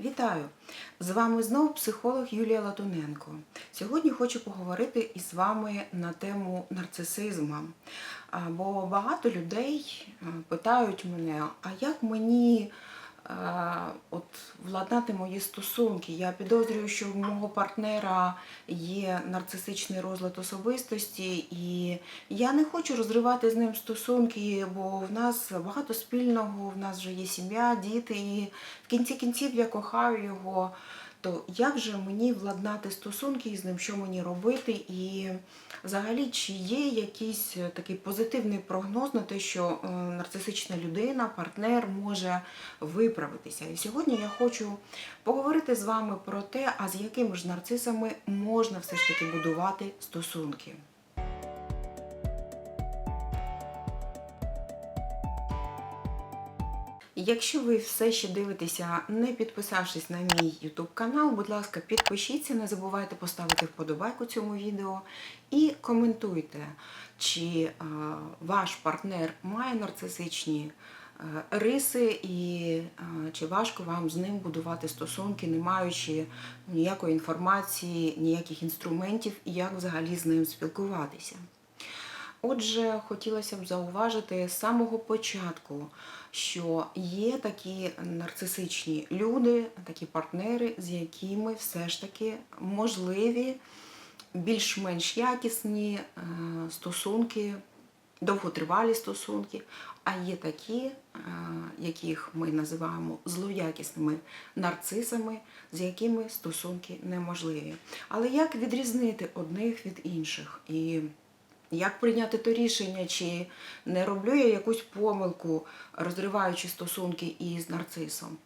Вітаю! З вами знову психолог Юлія Латуненко. Сьогодні хочу поговорити із вами на тему нарцисизму. Бо багато людей питають мене, а як мені от, владнати мої стосунки? Я підозрюю, що в мого партнера є нарцисичний розлад особистості, і я не хочу розривати з ним стосунки, бо в нас багато спільного, в нас вже є сім'я, діти, і в кінці кінців я кохаю його. То як же мені владнати стосунки із ним, що мені робити? І взагалі, чи є якийсь е, такий позитивний прогноз на те, що е, нарцисична людина, партнер може виправитися? І сьогодні я хочу поговорити з вами про те, а з якими ж нарцисами можна все ж таки будувати стосунки. Якщо ви все ще дивитеся, не підписавшись на мій YouTube канал, будь ласка, підпишіться, не забувайте поставити вподобайку цьому відео і коментуйте, чи е, ваш партнер має нарцисичні е, риси, і е, чи важко вам з ним будувати стосунки, не маючи ніякої інформації, ніяких інструментів, як взагалі з ним спілкуватися. Отже, хотілося б зауважити з самого початку, що є такі нарцисичні люди, такі партнери, з якими все ж таки можливі більш-менш якісні е, стосунки, довготривалі стосунки, а є такі, е, яких ми називаємо злоякісними нарцисами, з якими стосунки неможливі. Але як відрізнити одних від інших? І як прийняти то рішення, чи не роблю я якусь помилку, розриваючи стосунки із нарцисом?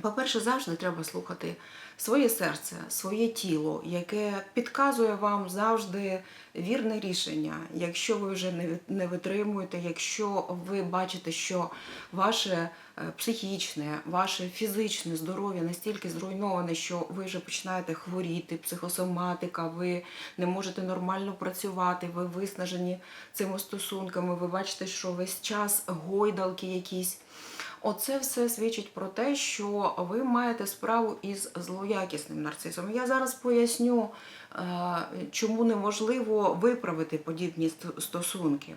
По-перше, завжди треба слухати своє серце, своє тіло, яке підказує вам завжди вірне рішення. Якщо ви вже не- витримуєте, якщо ви бачите, що ваше е, психічне, ваше фізичне здоров'я настільки зруйноване, що ви вже починаєте хворіти, психосоматика, ви не можете нормально працювати, ви виснажені цими стосунками, ви бачите, що весь час гойдалки якісь. Оце все свідчить про те, що ви маєте справу із злоякісним нарцисом. Я зараз поясню, е, чому неможливо виправити подібні стосунки.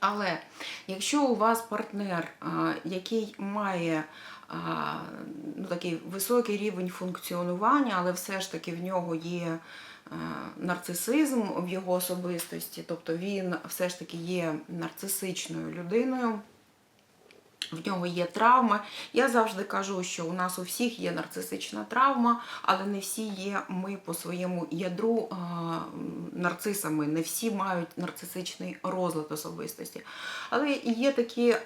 Але якщо у вас партнер, який має ну, такий високий рівень функціонування, але все ж таки в нього є нарцисизм в його особистості, тобто він все ж таки є нарцисичною людиною. В нього є травми. Я завжди кажу, що у нас у всіх є нарцисична травма, але не всі є ми по своєму ядру нарцисами, не всі мають нарцисичний розлад особистості. Але є такі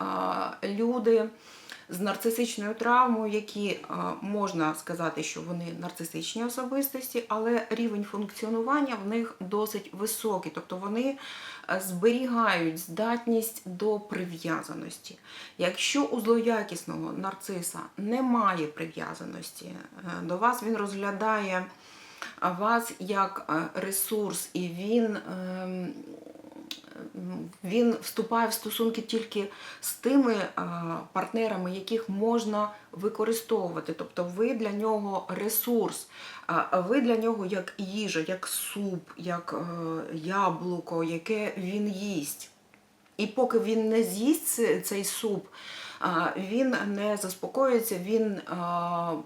люди з нарцисичною травмою, які можна сказати, що вони нарцисичні особистості, але рівень функціонування в них досить високий, тобто вони е, зберігають здатність до прив'язаності. Якщо у злоякісного нарциса немає прив'язаності е, до вас, він розглядає вас як е, ресурс, і він. Він вступає в стосунки тільки з тими е, партнерами, яких можна використовувати. Тобто ви для нього ресурс, ви для нього як їжа, як суп, як е, яблуко, яке він їсть. І поки він не з'їсть цей суп, він не заспокоїться, він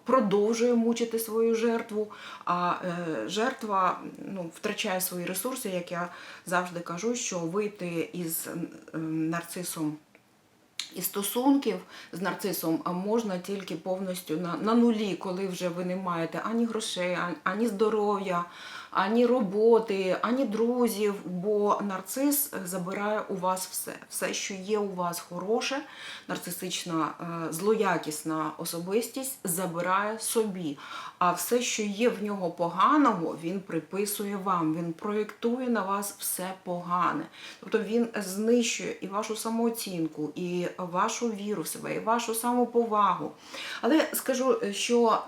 продовжує мучити свою жертву, а е, жертва ну, втрачає свої ресурси, як я завжди кажу, що вийти із нарцисом і стосунків з нарцисом можна тільки повністю на, на нулі, коли вже ви не маєте ані грошей, ані здоров'я, ані роботи, ані друзів. Бо нарцис е, забирає у вас все. Все, що є у вас хороше, нарцисична, е, злоякісна особистість забирає собі. А все, що є в нього поганого, він приписує вам, він проєктує на вас все погане. Тобто він знищує і вашу самооцінку, і вашу віру в себе, і вашу самоповагу. Але скажу, що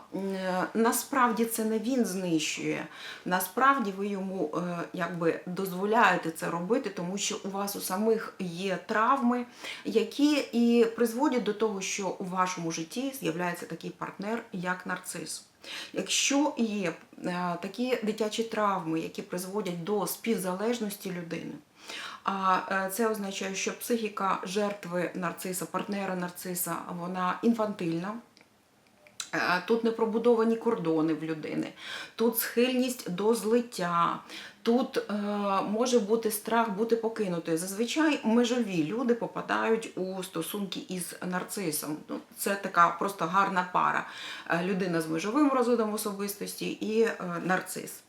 насправді це не він знищує. Насправді насправді ви йому е, якби дозволяєте це робити, тому що у вас у самих є травми, які і призводять до того, що у вашому житті з'являється такий партнер, як нарцис. Якщо є е, такі дитячі травми, які призводять до співзалежності людини, а е, це означає, що психіка жертви нарциса, партнера нарциса, вона інфантильна. Е, Тут не пробудовані кордони в людини, тут схильність до злиття, тут е, може бути страх бути покинутою. Зазвичай межові люди попадають у стосунки із нарцисом. Ну, це така просто гарна пара. Е, людина з межовим розладом особистості і е, нарцис.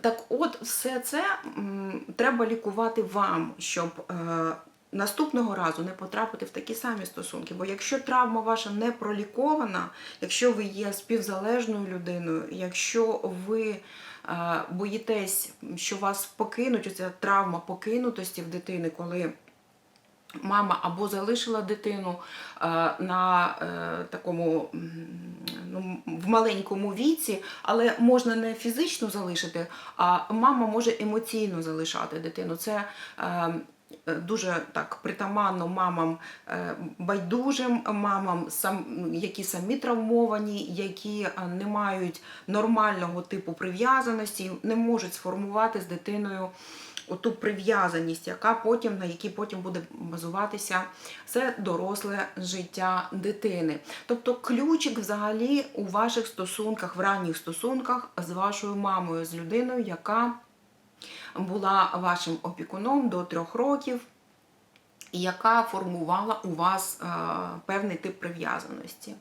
Так от, все це м, треба лікувати вам, щоб е, наступного разу не потрапити в такі самі стосунки. Бо якщо травма ваша не пролікована, якщо ви є співзалежною людиною, якщо ви е, боїтесь, що вас покинуть, оця травма покинутості в дитини, коли мама або залишила дитину е, на е, такому ну, в маленькому віці, але можна не фізично залишити, а мама може емоційно залишати дитину. Це е, Дуже так притаманно мамам е, байдужим, мамам, які самі травмовані, які е, не мають нормального типу прив'язаності, не можуть сформувати з дитиною оту прив'язаність, яка потім на якій потім буде базуватися все доросле життя дитини. Тобто ключик взагалі у ваших стосунках, в ранніх стосунках з вашою мамою, з людиною, яка була вашим опікуном до трьох років. Яка формувала у вас е, певний тип прив'язаності.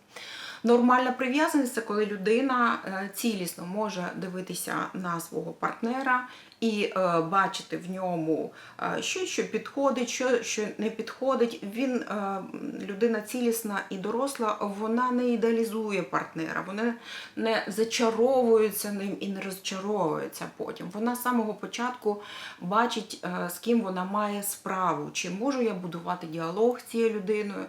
Нормальна прив'язаність це коли людина е, цілісно може дивитися на свого партнера і е, бачити в ньому е, щось, що підходить, що, що не підходить. Він, е, людина цілісна і доросла, вона не ідеалізує партнера, вона не зачаровується ним і не розчаровується потім. Вона з самого початку бачить, з ким вона має справу, чи можу я будувати діалог з цією людиною,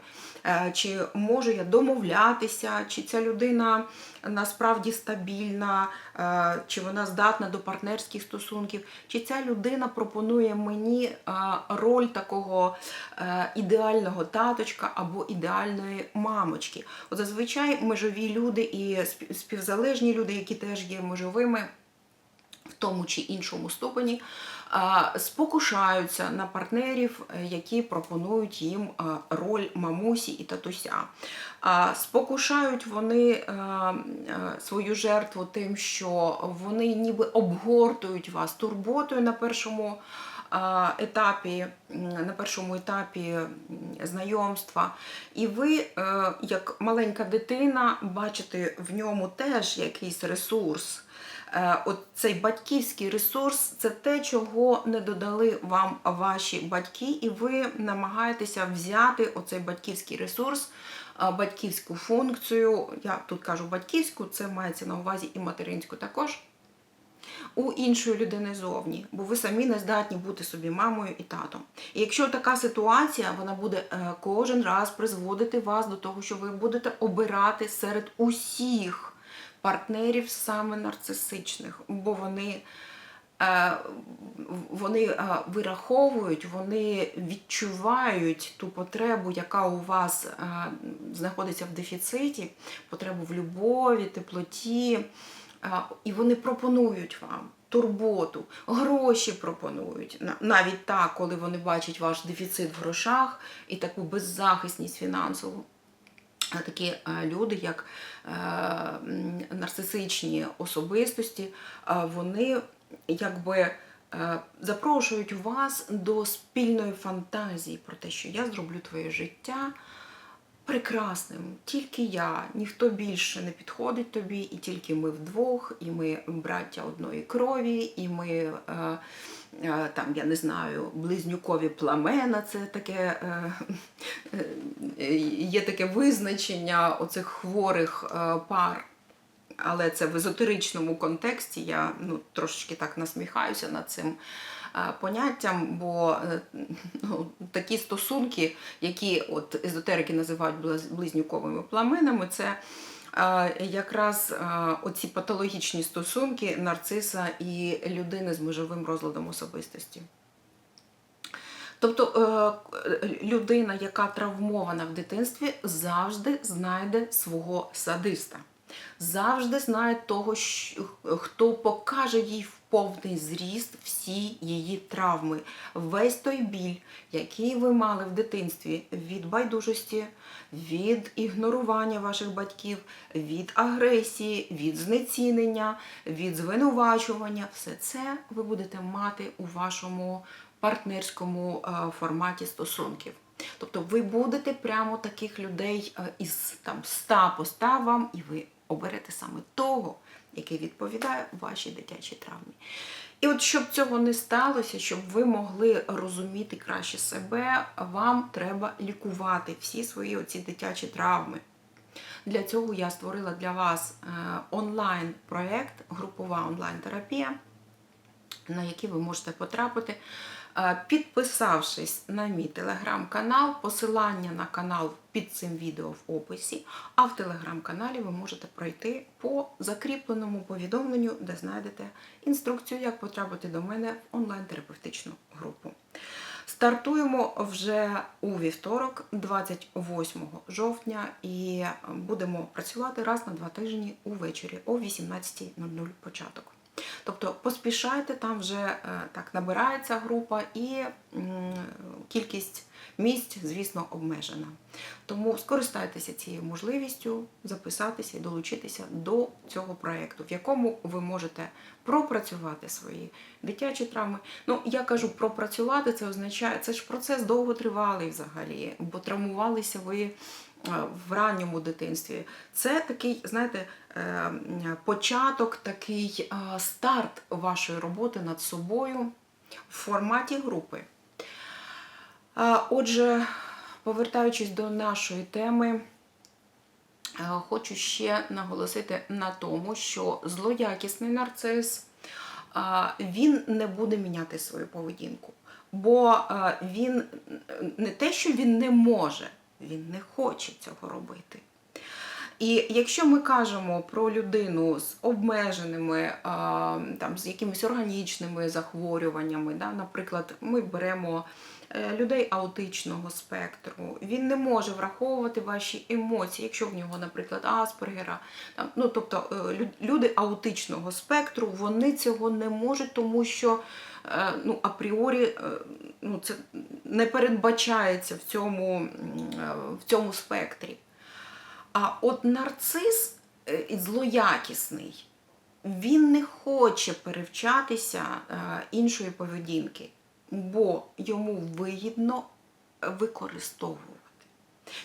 чи можу я домовлятися, чи ця людина насправді стабільна, е, чи вона здатна до партнерських стосунків, чи ця людина пропонує мені е, роль такого е, ідеального таточка або ідеальної мамочки. От зазвичай межові люди і співзалежні люди, які теж є межовими тому чи іншому ступені, спокушаються на партнерів, е, які пропонують їм роль мамусі і татуся. Спокушають вони е, е, свою жертву тим, що вони ніби обгортують вас турботою на першому етапі, на першому етапі знайомства. І ви, е, як маленька дитина, бачите в ньому теж якийсь ресурс. Е, От цей батьківський ресурс це те, чого не додали вам ваші батьки, і ви намагаєтеся взяти оцей батьківський ресурс, е, батьківську функцію. Я тут кажу батьківську, це мається на увазі і материнську також. У іншої людини зовні, бо ви самі не здатні бути собі мамою і татом. І якщо така ситуація, вона буде е, кожен раз призводити вас до того, що ви будете обирати серед усіх партнерів саме нарцисичних, бо вони, е, вони е, вираховують, вони відчувають ту потребу, яка у вас е, знаходиться в дефіциті, потребу в любові, теплоті. І вони пропонують вам турботу, гроші пропонують. Навіть так, коли вони бачать ваш дефіцит в грошах і таку беззахисність фінансову. Такі е, люди, як е, нарцисичні особистості, вони якби е, запрошують вас до спільної фантазії про те, що я зроблю твоє життя прекрасним. Тільки я, ніхто більше не підходить тобі, і тільки ми вдвох, і ми браття одної крові, і ми. Е, е, там, я не знаю, близнюкові пламена, це таке е, є таке визначення оцих хворих пар. Але це в езотеричному контексті. Я ну, трошечки так насміхаюся над цим е, поняттям, бо е, ну, такі стосунки, які от езотерики називають близнюковими пламенами, це е, якраз оці патологічні стосунки нарциса і людини з межовим розладом особистості. Тобто людина, яка травмована в дитинстві, завжди знайде свого садиста. Завжди знає того, хто покаже їй в повний зріст всі її травми. Весь той біль, який ви мали в дитинстві від байдужості, від ігнорування ваших батьків, від агресії, від знецінення, від звинувачування, все це ви будете мати у вашому партнерському е, форматі стосунків. Тобто ви будете прямо таких людей е, із там 100 постав вам, і ви оберете саме того, який відповідає вашій дитячій травмі. І от щоб цього не сталося, щоб ви могли розуміти краще себе, вам треба лікувати всі свої оці дитячі травми. Для цього я створила для вас е, онлайн-проєкт, групова онлайн-терапія на які ви можете потрапити, підписавшись на мій телеграм-канал, посилання на канал під цим відео в описі, а в телеграм-каналі ви можете пройти по закріпленому повідомленню, де знайдете інструкцію, як потрапити до мене в онлайн-терапевтичну групу. Стартуємо вже у вівторок, 28 жовтня, і будемо працювати раз на два тижні увечері о 18.00 початок. Тобто поспішайте, там вже е, так набирається група і кількість місць, звісно, обмежена. Тому скористайтеся цією можливістю записатися і долучитися до цього проєкту, в якому ви можете пропрацювати свої дитячі травми. Ну, я кажу пропрацювати, це означає, це ж процес довготривалий взагалі, бо травмувалися ви в ранньому дитинстві. Це такий, знаєте, е, початок, такий е, старт вашої роботи над собою в форматі групи. Отже, повертаючись до нашої теми, е, хочу ще наголосити на тому, що злоякісний нарцис він не буде міняти свою поведінку. Бо е, він не те, що він не може, він не хоче цього робити. І якщо ми кажемо про людину з обмеженими, там, з якимись органічними захворюваннями, да, наприклад, ми беремо е, людей аутичного спектру, він не може враховувати ваші емоції, якщо в нього, наприклад, Аспергера, там, ну, тобто е, люди аутичного спектру, вони цього не можуть, тому що е, ну, апріорі ну, це не передбачається в цьому, е, в цьому спектрі. А от нарцис е, злоякісний, він не хоче перевчатися е, іншої поведінки, бо йому вигідно використовувати.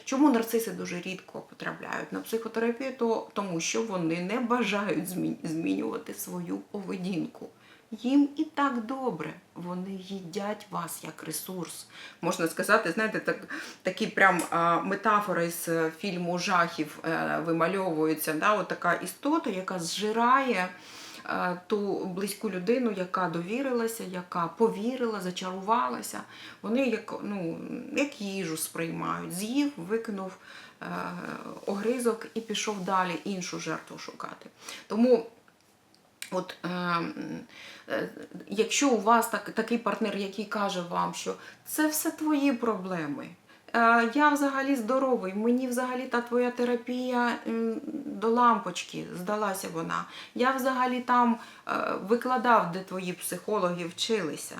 Чому нарциси дуже рідко потрапляють на психотерапію? То, тому що вони не бажають змінювати свою поведінку. Їм і так добре, вони їдять вас як ресурс. Можна сказати, знаєте, так, такі прям а, метафори з е, фільму жахів е, вимальовуються. Да? От така істота, яка зжирає е, ту близьку людину, яка довірилася, яка повірила, зачарувалася. Вони як, ну, як їжу сприймають. З'їв, викинув огризок і пішов далі іншу жертву шукати. Тому От, е, е, якщо у вас так, такий партнер, який каже вам, що це все твої проблеми, е, я взагалі здоровий, мені взагалі та твоя терапія м, до лампочки здалася вона. Я взагалі там е, викладав, де твої психологи вчилися.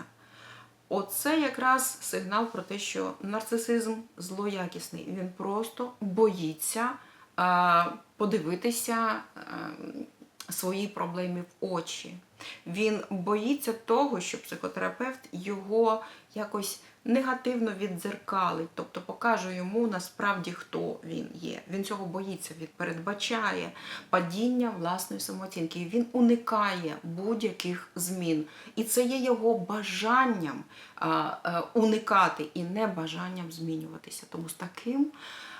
Оце якраз сигнал про те, що нарцисизм злоякісний. Він просто боїться е, подивитися е, свої проблеми в очі. Він боїться того, що психотерапевт його якось негативно віддзеркалить, тобто покаже йому насправді, хто він є. Він цього боїться, він передбачає падіння власної самооцінки. Він уникає будь-яких змін. І це є його бажанням а, уникати і не бажанням змінюватися. Тому з таким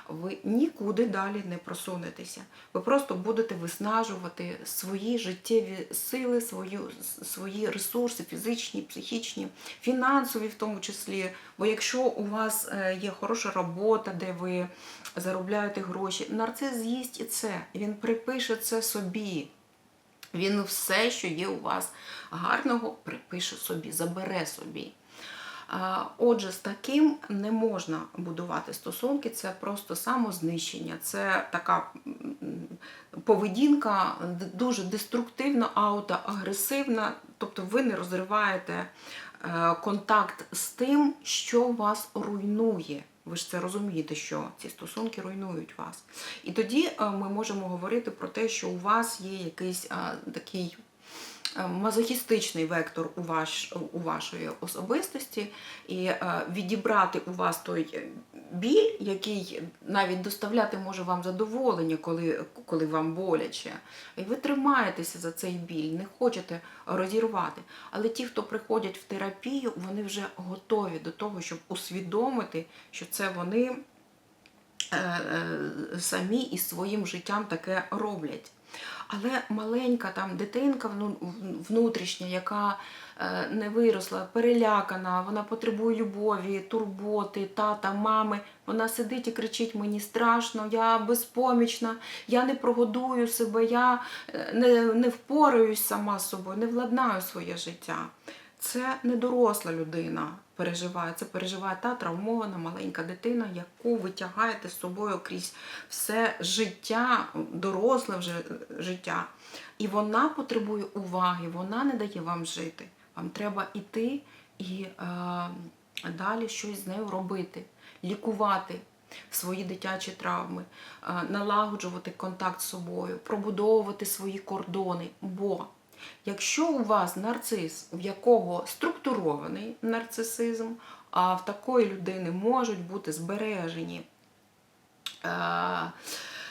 ви нікуди далі не просунетеся. Ви просто будете виснажувати свої життєві сили, свою, свої ресурси, фізичні, психічні, фінансові в тому числі. Бо якщо у вас е, є хороша робота, де ви заробляєте гроші, нарцис з'їсть і це. Він припише це собі. Він все, що є у вас гарного, припише собі, забере собі. Отже, з таким не можна будувати стосунки, це просто самознищення, це така поведінка дуже деструктивна, аутоагресивна, тобто ви не розриваєте е, контакт з тим, що вас руйнує. Ви ж це розумієте, що ці стосунки руйнують вас. І тоді е, ми можемо говорити про те, що у вас є якийсь е, такий мазохістичний вектор у, ваш, у вашої особистості, і е, відібрати у вас той е, біль, який навіть доставляти може вам задоволення, коли, коли вам боляче. І ви тримаєтеся за цей біль, не хочете розірвати. Але ті, хто приходять в терапію, вони вже готові до того, щоб усвідомити, що це вони е, е, самі із своїм життям таке роблять. Але маленька там дитинка внутрішня, яка е, не виросла, перелякана, вона потребує любові, турботи, тата, мами. Вона сидить і кричить: мені страшно, я безпомічна, я не прогодую себе, я е, не, не впораюсь сама з собою, не владнаю своє життя. Це не доросла людина переживає. Це переживає та травмована маленька дитина, яку ви тягаєте з собою крізь все життя, доросле вже життя. І вона потребує уваги, вона не дає вам жити. Вам треба йти і е, далі щось з нею робити, лікувати свої дитячі травми, е, налагоджувати контакт з собою, пробудовувати свої кордони. Бо Якщо у вас нарцис, в якого структурований нарцисизм, а в такої людини можуть бути збережені, е,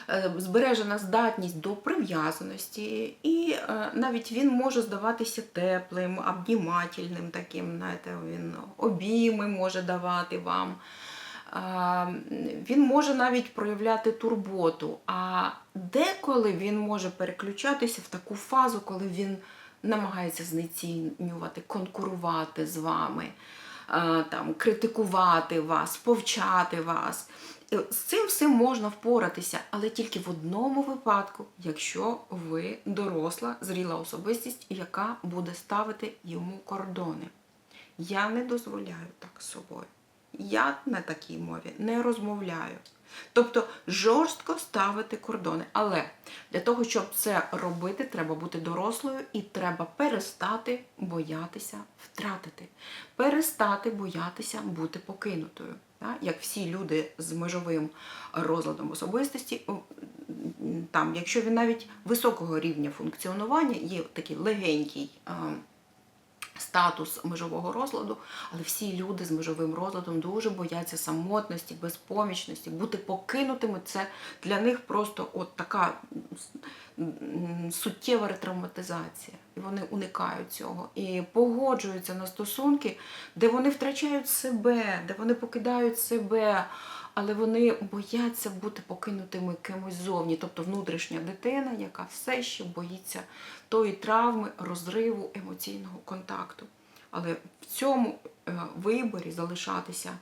е, збережена здатність до прив'язаності, і е, навіть він може здаватися теплим, обнімательним таким, знаєте, він обійми може давати вам. Він може навіть проявляти турботу, а деколи він може переключатися в таку фазу, коли він намагається знецінювати, конкурувати з вами, там, критикувати вас, повчати вас. З цим всім можна впоратися, але тільки в одному випадку, якщо ви доросла, зріла особистість, яка буде ставити йому кордони. Я не дозволяю так з собою. Я на такій мові не розмовляю. Тобто жорстко ставити кордони. Але для того, щоб це робити, треба бути дорослою і треба перестати боятися втратити, перестати боятися бути покинутою. Як всі люди з межовим розладом особистості, там, якщо він навіть високого рівня функціонування, є такий легенький. Статус межового розладу, але всі люди з межовим розладом дуже бояться самотності, безпомічності, бути покинутими це для них просто от така суттєва ретравматизація. І вони уникають цього і погоджуються на стосунки, де вони втрачають себе, де вони покидають себе. Але вони бояться бути покинутими кимось зовні, тобто внутрішня дитина, яка все ще боїться тої травми, розриву емоційного контакту. Але в цьому е, виборі залишатися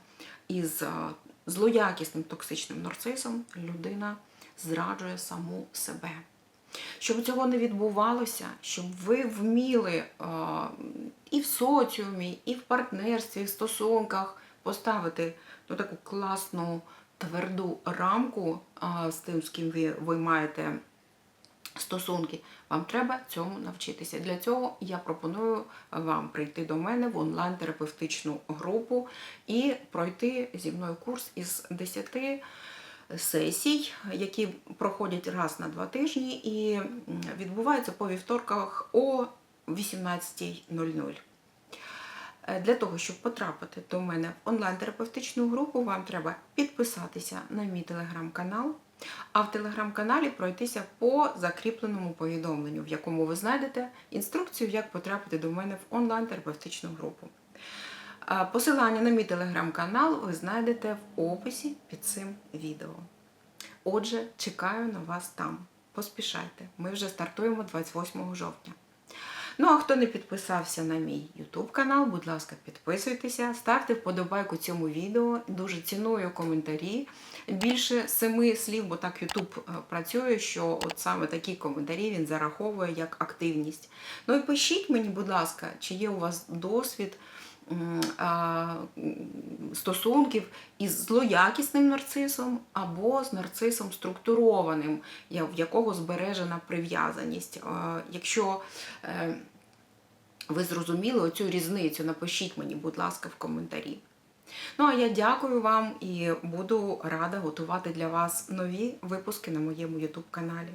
із е, злоякісним токсичним нарцисом людина зраджує саму себе. Щоб цього не відбувалося, щоб ви вміли е, і в соціумі, і в партнерстві, і в стосунках поставити ну, таку класну тверду рамку е, з тим, з ким ви, ви маєте стосунки, вам треба цьому навчитися. Для цього я пропоную вам прийти до мене в онлайн-терапевтичну групу і пройти зі мною курс із 10 сесій, які проходять раз на два тижні і відбуваються по вівторках о 18.00. Е, Для того, щоб потрапити до мене в онлайн-терапевтичну групу, вам треба підписатися на мій телеграм-канал, а в телеграм-каналі пройтися по закріпленому повідомленню, в якому ви знайдете інструкцію, як потрапити до мене в онлайн-терапевтичну групу. Е, Посилання на мій телеграм-канал ви знайдете в описі під цим відео. Отже, чекаю на вас там. Поспішайте. Ми вже стартуємо 28 жовтня. Ну а хто не підписався на мій YouTube канал, будь ласка, підписуйтеся, ставте вподобайку цьому відео. Дуже ціную коментарі. Більше семи слів, бо так YouTube е, працює, що от саме такі коментарі він зараховує як активність. Ну і пишіть мені, будь ласка, чи є у вас досвід стосунків із злоякісним нарцисом або з нарцисом структурованим, в якого збережена прив'язаність. Якщо е, ви зрозуміли оцю різницю, напишіть мені, будь ласка, в коментарі. Ну а я дякую вам і буду рада готувати для вас нові випуски на моєму YouTube каналі.